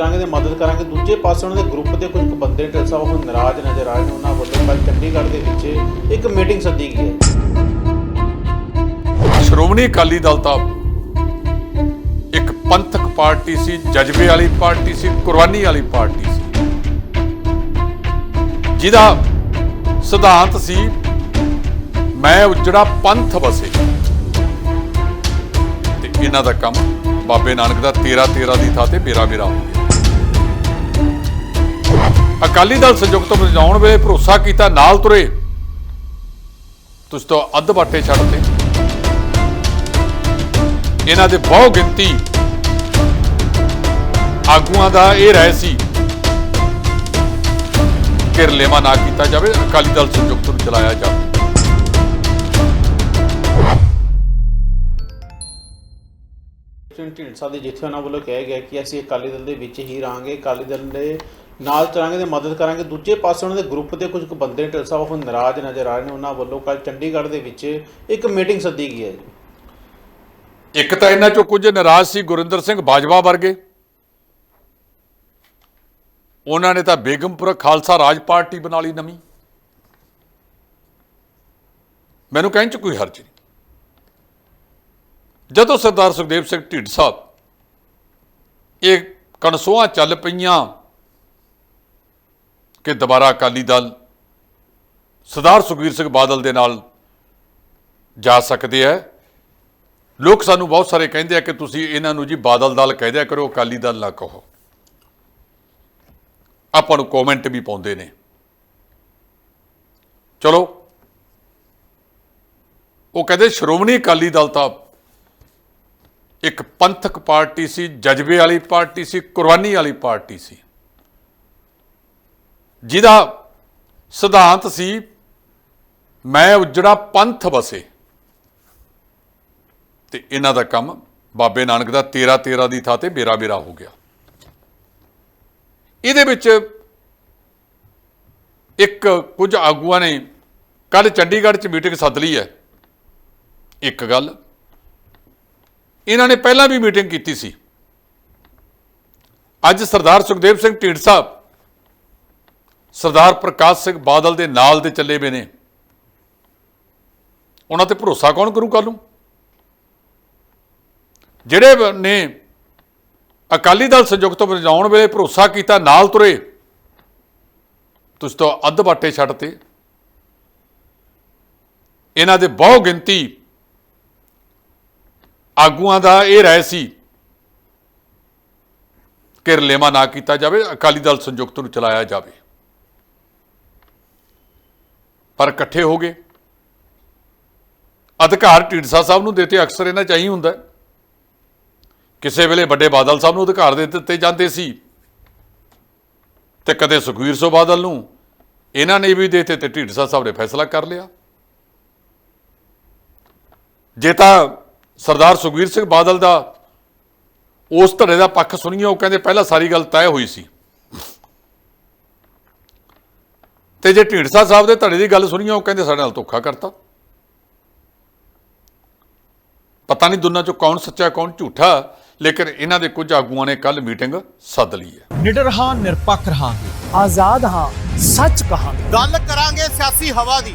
ਚਲਾਂਗੇ ਤੇ ਮਦਦ ਕਰਾਂਗੇ। ਦੂਜੇ ਪਾਸੇ ਉਹਨਾਂ ਦੇ ਗਰੁੱਪ ਦੇ ਕੁਝ ਬੰਦੇ ਢਿੱਲ ਸਾਹਿਬ ਨਾਰਾਜ਼ ਨਜ਼ਰ ਆਏ ਨੇ, ਉਹਨਾਂ ਵੱਲੋਂ ਕੱਲ ਚੰਡੀਗੜ੍ਹ ਦੇ ਵਿੱਚ ਇੱਕ ਮੀਟਿੰਗ ਸੱਦੀ ਗਈ ਹੈ। ਸ਼੍ਰੋਮਣੀ ਅਕਾਲੀ ਦਲ ਤਾਂ ਇੱਕ ਪੰਥਕ ਪਾਰਟੀ ਸੀ, ਜਜ਼ਬੇ ਵਾਲੀ ਪਾਰਟੀ ਸੀ, ਕੁਰਬਾਨੀ ਵਾਲੀ ਪਾਰਟੀ ਸੀ। ਜਿਹਦਾ ਸਿਧਾਂਤ ਸੀ, ਮੈਂ ਉਜੜਾ ਪੰਥ ਵਸੇ। ਤੇ ਇਹਨਾਂ ਦਾ ਕੰਮ ਬਾਬੇ ਨਾਨਕ ਦਾ 13 13 ਦੀ ਥਾਂ ਤੇ ਮੇਰਾ ਮੇਰਾ ਹੋ ਗਿਆ। ਅਕਾਲੀ ਦਲ ਸੰਯੁਕਤ ਵਜਾਉਣ ਵੇਲੇ ਭਰੋਸਾ ਕੀਤਾ, ਨਾਲ ਤੁਰੇ। ਤੁਸੀਂ ਤਾਂ ਅੱਧ ਬਾਟੇ ਛੱਡਦੇ ਇਹਨਾਂ ਦੇ ਬਹੁ ਗਿਣਤੀ ਆਗੂਆਂ ਦਾ ਇਹ ਰਹਿ ਸੀ ਕਿ ਰਲੇਵਾ ਨਾ ਕੀਤਾ ਜਾਵੇ, ਅਕਾਲੀ ਦਲ ਸੰਯੁਕਤ ਨੂੰ ਚਲਾਇਆ ਜਾਵੇ। ਕ੍ਰਿਸਟੀਅਨ ਢੀਂਡਸਾ ਦੇ ਜਿੱਥੇ ਉਹਨਾਂ ਵੱਲੋਂ ਕਿਹਾ ਗਿਆ ਕਿ ਅਸੀਂ ਅਕਾਲੀ ਦਲ ਦੇ ਵਿੱਚ ਹੀ ਰਹਾਂਗੇ, ਅਕਾਲੀ ਦਲ ਦੇ ਨਾਲ ਚਲਾਂਗੇ ਤੇ ਮਦਦ ਕਰਾਂਗੇ। ਦੂਜੇ ਪਾਸੇ ਉਹਨਾਂ ਦੇ ਗਰੁੱਪ ਦੇ ਕੁਝ ਬੰਦੇ ਢਿੱਲ ਸਾਹਿਬ ਨਾਰਾਜ਼ ਨਜ਼ਰ ਆ ਰਹੇ ਨੇ। ਉਹਨਾਂ ਵੱਲੋਂ ਕੱਲ੍ਹ ਚੰਡੀਗੜ੍ਹ ਦੇ ਵਿੱਚ ਇੱਕ ਮੀਟਿੰਗ ਸੱਦੀ ਗਈ ਹੈ। ਇੱਕ ਤਾਂ ਇਹਨਾਂ ਚੋਂ ਕੁਝ ਨਾਰਾਜ਼ ਸੀ ਗੁਰਿੰਦਰ ਸਿੰਘ ਬਾਜਵਾ ਵਰਗੇ। ਉਹਨਾਂ ਨੇ ਤਾਂ ਬੇਗਮਪੁਰ ਖਾਲਸਾ ਰਾਜ ਪਾਰਟੀ ਬਣਾ ਲਈ ਨਵੀਂ। ਮੈਨੂੰ ਕਹਿਣ ਚ ਕੋਈ ਹਰਜ ਨਹੀਂ। ਜਦੋਂ ਸਰਦਾਰ ਸੁਖਦੇਵ ਸਿੰਘ ਢੀਂਡ ਸਾਹਿਬ ਇਹ ਕਣਸੋਆਂ ਚੱਲ ਪਈਆਂ ਕਿ ਦੁਬਾਰਾ ਅਕਾਲੀ ਦਲ ਸਰਦਾਰ ਸੁਖਬੀਰ ਸਿੰਘ ਬਾਦਲ ਦੇ ਨਾਲ ਜਾ ਸਕਦੇ ਹੈ, ਲੋਕ ਸਾਨੂੰ ਬਹੁਤ ਸਾਰੇ ਕਹਿੰਦੇ ਆ ਕਿ ਤੁਸੀਂ ਇਹਨਾਂ ਨੂੰ ਜੀ ਬਾਦਲ ਦਲ ਕਹਿ ਦਿਆ ਕਰੋ, ਅਕਾਲੀ ਦਲ ਨਾ ਕਹੋ। ਆਪਾਂ ਨੂੰ ਕਮੈਂਟ ਵੀ ਪਾਉਂਦੇ ਨੇ। ਚਲੋ। ਉਹ ਕਹਿੰਦੇ, ਸ਼੍ਰੋਮਣੀ ਅਕਾਲੀ ਦਲ ਤਾਂ ਇੱਕ ਪੰਥਕ ਪਾਰਟੀ ਸੀ, ਜਜ਼ਬੇ ਵਾਲੀ ਪਾਰਟੀ ਸੀ, ਕੁਰਬਾਨੀ ਵਾਲੀ ਪਾਰਟੀ ਸੀ। ਜਿਹਦਾ ਸਿਧਾਂਤ ਸੀ, ਮੈਂ ਉਜੜਾ ਪੰਥ ਵਸੇ। ਤੇ ਇਹਨਾਂ ਦਾ ਕੰਮ ਬਾਬੇ ਨਾਨਕ ਦਾ 13 13 ਦੀ ਥਾਂ ਤੇ ਬੇਰਾ ਬੇਰਾ ਹੋ ਗਿਆ। ਇਹਦੇ ਵਿੱਚ ਇੱਕ ਕੁਝ ਆਗੂਆਂ ਨੇ ਕੱਲ ਚੰਡੀਗੜ੍ਹ 'ਚ ਮੀਟਿੰਗ ਸੱਦ ਲਈ ਹੈ। ਇੱਕ ਗੱਲ ਇਹਨਾਂ ਨੇ ਪਹਿਲਾਂ ਵੀ ਮੀਟਿੰਗ ਕੀਤੀ ਸੀ। ਅੱਜ ਸਰਦਾਰ ਸੁਖਦੇਵ ਸਿੰਘ ਢੀਂਡ ਸਾਹਿਬ ਸਰਦਾਰ ਪ੍ਰਕਾਸ਼ ਸਿੰਘ ਬਾਦਲ ਦੇ ਨਾਲ ਦੇ ਚੱਲੇ ਵੇ ਨੇ। ਉਹਨਾਂ ਤੇ ਭਰੋਸਾ ਕੌਣ ਕਰੂ ਕੱਲ ਨੂੰ ਜਿਹੜੇ ਨੇ ਅਕਾਲੀ ਦਲ ਸੰਯੁਕਤ ਵਜਾਉਣ ਵੇਲੇ ਭਰੋਸਾ ਕੀਤਾ, ਨਾਲ ਤੁਰੇ, ਤੁਸੀਂ ਤਾਂ ਅੱਧ ਬਾਟੇ ਛੱਡਤੇ। ਇਹਨਾਂ ਦੇ ਬਹੁ ਗਿਣਤੀ ਆਗੂਆਂ ਦਾ ਇਹ ਰਹਿ ਸੀ ਕਿ ਰਲੇਵਾ ਨਾ ਕੀਤਾ ਜਾਵੇ, ਅਕਾਲੀ ਦਲ ਸੰਯੁਕਤ ਨੂੰ ਚਲਾਇਆ ਜਾਵੇ। ਪਰ ਇਕੱਠੇ ਹੋ ਗਏ। ਅਧਿਕਾਰ ਢੀਂਡਸਾ ਸਾਹਿਬ ਨੂੰ ਦਿੱਤੇ ਅਕਸਰ ਇਹਨਾਂ ਚਾਹੀ ਹੁੰਦਾ। ਕਿਸੇ ਵੇਲੇ ਵੱਡੇ ਬਾਦਲ ਸਾਹਿਬ ਨੂੰ ਅਧਿਕਾਰ ਦੇ ਦਿੱਤੇ ਜਾਂਦੇ ਸੀ ਤੇ ਕਦੇ ਸੁਖਵੀਰ ਸਿੰਘ ਬਾਦਲ ਨੂੰ ਇਹਨਾਂ ਨੇ ਵੀ ਦੇਤੇ ਤੇ ਢੀਂਡਸਾ ਸਾਹਿਬ ਨੇ ਫੈਸਲਾ ਕਰ ਲਿਆ। ਜੇ ਤਾਂ ਸਰਦਾਰ ਸੁਖਵੀਰ ਸਿੰਘ ਬਾਦਲ ਦਾ ਉਸ ਧੜੇ ਦਾ ਪੱਖ ਸੁਣੀਏ ਉਹ ਕਹਿੰਦੇ ਪਹਿਲਾਂ ਸਾਰੀ ਗੱਲ ਤੈਅ ਹੋਈ ਸੀ। ਤੇ ਜੇ ਢੀਂਡਸਾ ਸਾਹਿਬ ਦੇ ਧੜੇ ਦੀ ਗੱਲ ਸੁਣੀਏ ਉਹ ਕਹਿੰਦੇ ਸਾਡੇ ਨਾਲ ਧੋਖਾ ਕਰਤਾ। ਪਤਾ ਨਹੀਂ ਦੋਨਾਂ ਚੋਂ ਕੌਣ ਸੱਚਾ ਕੌਣ ਝੂਠਾ ਲੇਕਿਨ ਇਹਨਾਂ ਦੇ ਕੁਝ ਆਗੂਆਂ ਨੇ ਕੱਲ ਮੀਟਿੰਗ ਸੱਦ ਲਈ ਹੈ। ਨਿਡਰ ਹਾਂ ਨਿਰਪੱਖ ਰਹਾਂਗੇ। ਆਜ਼ਾਦ ਹਾਂ ਸੱਚ ਕਹਾਂਗੇ। ਗੱਲ ਕਰਾਂਗੇ ਸਿਆਸੀ ਹਵਾ ਦੀ।